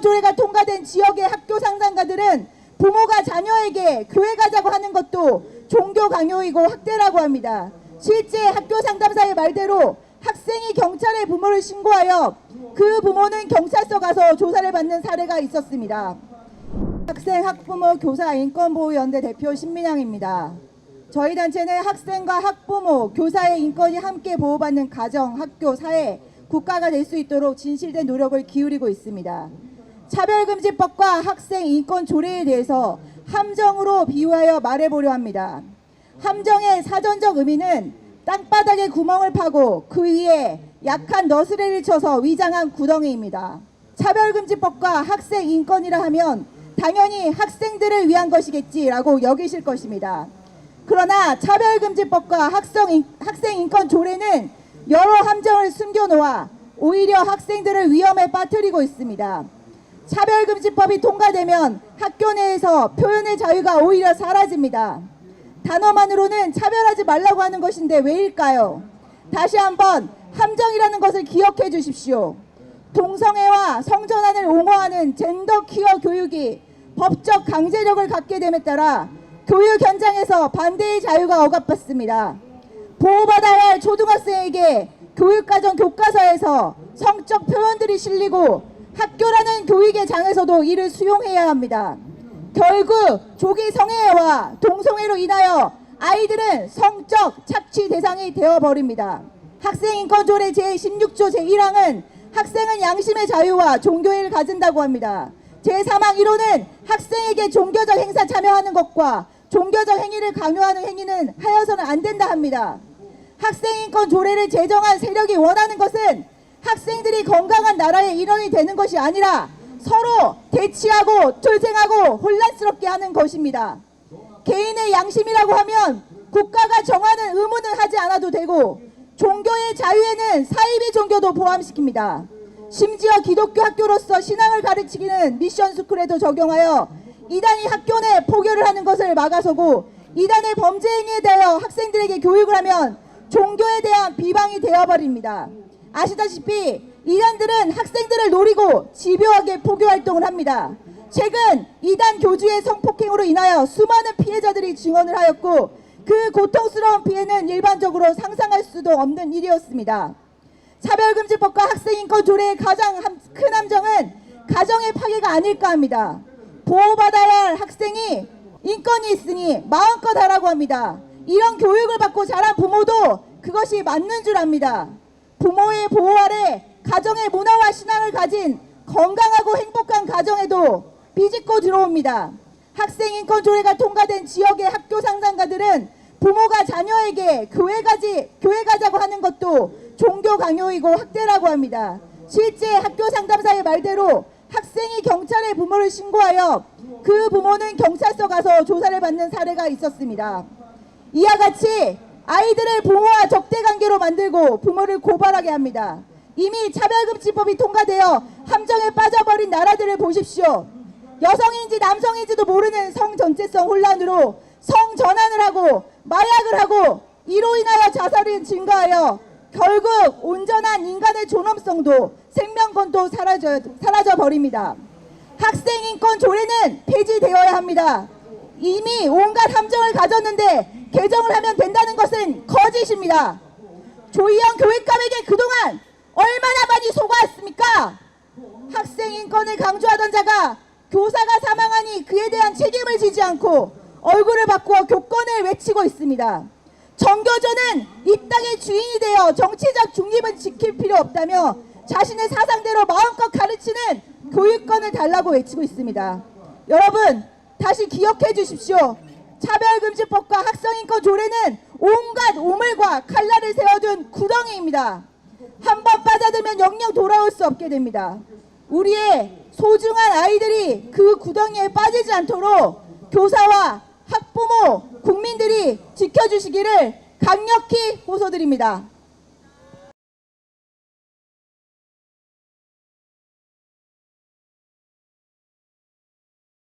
조례가 통과된 지역의 학교 상담가들은 부모가 자녀에게 교회 가자고 하는 것도 종교 강요이고 학대라고 합니다. 실제 학교 상담사의 말대로 학생이 경찰에 부모를 신고하여 그 부모는 경찰서 가서 조사를 받는 사례가 있었습니다. 학생 학부모 교사 인권보호연대 대표 신민양입니다. 저희 단체는 학생과 학부모, 교사의 인권이 함께 보호받는 가정, 학교, 사회, 국가가 될 수 있도록 진실된 노력을 기울이고 있습니다. 차별금지법과 학생 인권 조례에 대해서 함정으로 비유하여 말해보려 합니다. 함정의 사전적 의미는 땅바닥에 구멍을 파고 그 위에 약한 너스레를 쳐서 위장한 구덩이입니다. 차별금지법과 학생 인권이라 하면 당연히 학생들을 위한 것이겠지라고 여기실 것입니다. 그러나 차별금지법과 학생, 인- 학생 인권 조례는 여러 함정을 숨겨놓아 오히려 학생들을 위험에 빠뜨리고 있습니다. 차별금지법이 통과되면 학교 내에서 표현의 자유가 오히려 사라집니다. 단어만으로는 차별하지 말라고 하는 것인데 왜일까요? 다시 한번 함정이라는 것을 기억해 주십시오. 동성애와 성전환을 옹호하는 젠더 퀴어 교육이 법적 강제력을 갖게 됨에 따라 교육 현장에서 반대의 자유가 억압받습니다. 보호받아야 할 초등학생에게 교육과정 교과서에서 성적 표현들이 실리고 학교라는 교육의 장에서도 이를 수용해야 합니다. 결국 조기 성애와 동성애로 인하여 아이들은 성적 착취 대상이 되어버립니다. 학생인권조례 제16조 제1항은 학생은 양심의 자유와 종교를 가진다고 합니다. 제3항 1호는 학생에게 종교적 행사 참여하는 것과 종교적 행위를 강요하는 행위는 하여서는 안 된다 합니다. 학생인권 조례를 제정한 세력이 원하는 것은 학생들이 건강한 나라의 일원이 되는 것이 아니라 서로 대치하고 투쟁하고 혼란스럽게 하는 것입니다. 개인의 양심이라고 하면 국가가 정하는 의무는 하지 않아도 되고 종교의 자유에는 사이비 종교도 포함시킵니다. 심지어 기독교 학교로서 신앙을 가르치기는 미션 스쿨에도 적용하여 이단이 학교 내 포교를 하는 것을 막아서고 이단의 범죄 행위에 대하여 학생들에게 교육을 하면 종교에 대한 비방이 되어버립니다. 아시다시피 이단들은 학생들을 노리고 집요하게 포교 활동을 합니다. 최근 이단 교주의 성폭행으로 인하여 수많은 피해자들이 증언을 하였고 그 고통스러운 피해는 일반적으로 상상할 수도 없는 일이었습니다. 차별금지법과 학생인권 조례의 가장 함- 큰 함정은 가정의 파괴가 아닐까 합니다. 보호받아야 할 학생이 인권이 있으니 마음껏 하라고 합니다. 이런 교육을 받고 자란 부모도 그것이 맞는 줄 압니다. 부모의 보호 아래 가정의 문화와 신앙을 가진 건강하고 행복한 가정에도 비집고 들어옵니다. 학생인권 조례가 통과된 지역의 학교 상담가들은 부모가 자녀에게 교회 가지 교회 가자고 하는 것도 종교 강요이고 학대라고 합니다. 실제 학교 상담사의 말대로 학생이 경찰에 부모를 신고하여 그 부모는 경찰서 가서 조사를 받는 사례가 있었습니다. 이와 같이 아이들을 부모와 적대 관계로 만들고 부모를 고발하게 합니다. 이미 차별금지법이 통과되어 함정에 빠져버린 나라들을 보십시오. 여성인지 남성인지도 모르는 성 전체성 혼란으로 성 전환을 하고 마약을 하고 이로 인하여 자살이 증가하여 결국 온전한 인간의 존엄성도 생명권도 사라져, 사라져 버립니다. 학생인권 조례는 폐지되어야 합니다. 이미 온갖 함정을 가졌는데 개정을 하면 된다는 것은 거짓입니다. 조희영 교육감에게 그동안 얼마나 많이 속아왔습니까? 학생 인권을 강조하던 자가 교사가 사망하니 그에 대한 책임을 지지 않고 얼굴을 바꾸어 교권을 외치고 있습니다. 정교조는 이 땅의 주인이 되어 정치적 중립을 지킬 필요 없다며 자신의 사상대로 마음껏 가르치는 교육권을 달라고 외치고 있습니다. 여러분 다시 기억해 주십시오. 차별금지법과 학생인권 조례는 온갖 오물과 칼날을 세워둔 구덩이입니다. 한 번 빠져들면 영영 돌아올 수 없게 됩니다. 우리의 소중한 아이들이 그 구덩이에 빠지지 않도록 교사와 학부모, 국민들이 지켜주시기를 강력히 호소드립니다.